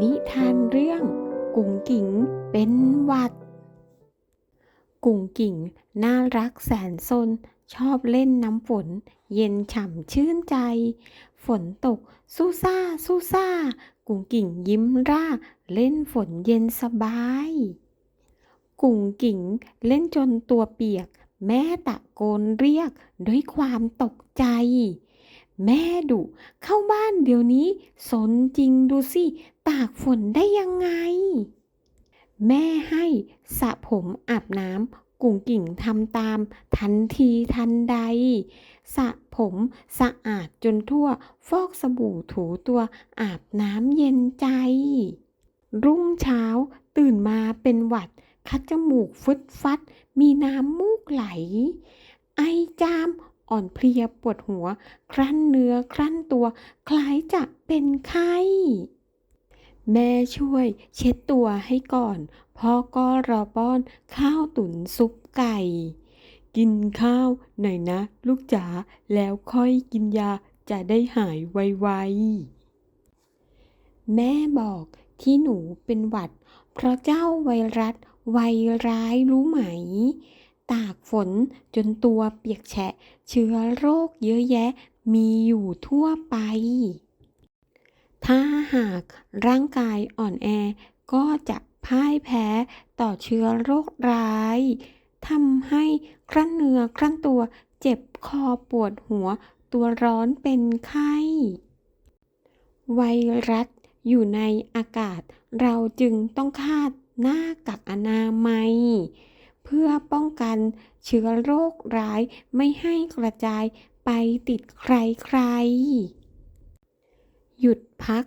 นิทานเรื่องกุ๋งกิ๋งเป็นหวัด กุ๋งกิ๋งน่ารักแสนซนชอบเล่นน้ำฝน เย็นฉ่ำชื่นใจ ฝนตกสู้ซ่าสู้ซ่า กุ๋งกิ๋งยิ้มร่า เล่นฝนเย็นสบาย กุ๋งกิ๋งเล่นจนตัวเปียก แม่ตะโกนเรียกด้วยความตกใจแม่ดุเข้าบ้านเดี๋ยวนี้ สนจริงดูสิ ตากฝนได้ยังไง แม่ให้สระผมอาบน้ำกุ่งกิ่งทำตาม ทันทีทันใดสระผมสะอาดจนทั่ว ฟอกสบู่ถูตัวอาบน้ำเย็นใจ รุ่งเช้าตื่นมาเป็นหวัด คัดจมูกฟึดฟัด มีน้ำมูกไหล ไอจามอ่อนเพลียปวดหัว ครั่นเนื้อครั่นตัว คล้ายจะเป็นไข้ แม่ช่วยเช็ดตัวให้ก่อน พ่อก็รอป้อนข้าวตุ๋นซุปไก่ กินข้าวหน่อยนะ ลูกจ๋าแล้วค่อยกินยาจะได้หายไวๆ แม่บอกที่หนูเป็นหวัด เพราะเจ้าไวรัสไวร้ายรู้ไหม ตากฝนจนตัวเปียกแฉะ เชื้อโรคเยอะแยะมีอยู่ทั่วไป ถ้าหากร่างกายอ่อนแอก็จะพ่ายแพ้ต่อเชื้อโรคร้ายทำให้ครั่นเนื้อครั่นตัวเจ็บคอปวดหัว ตัวร้อนเป็นไข้ ไวรัสอยู่ในอากาศ เราจึงต้องคาดหน้ากากอนามัย เพื่อป้องกันเชื้อโรคร้ายไม่ให้กระจายไปติดใครๆ หยุดพัก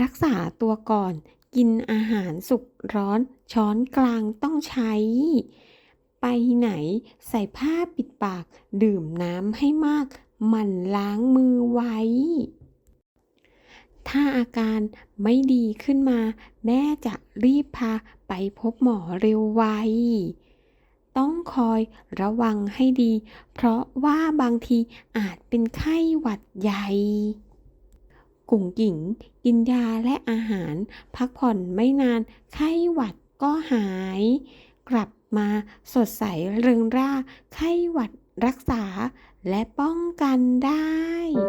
รักษาตัวก่อน กินอาหารสุกร้อน ช้อนกลางต้องใช้ ไปไหนใส่ผ้าปิดปาก ดื่มน้ำให้มากหมั่นล้างมือไว้ ถ้าอาการไม่ดีขึ้นมา แม่จะรีบพาไปพบหมอเร็วไว ต้องคอยระวังให้ดี เพราะว่าบางทีอาจเป็นไข้หวัดใหญ่ กุ๋งกิ๋งกินยาและอาหาร พักผ่อนไม่นาน ไข้หวัดก็หาย กลับมาสดใสเริงร่า ไข้หวัดรักษาและป้องกันได้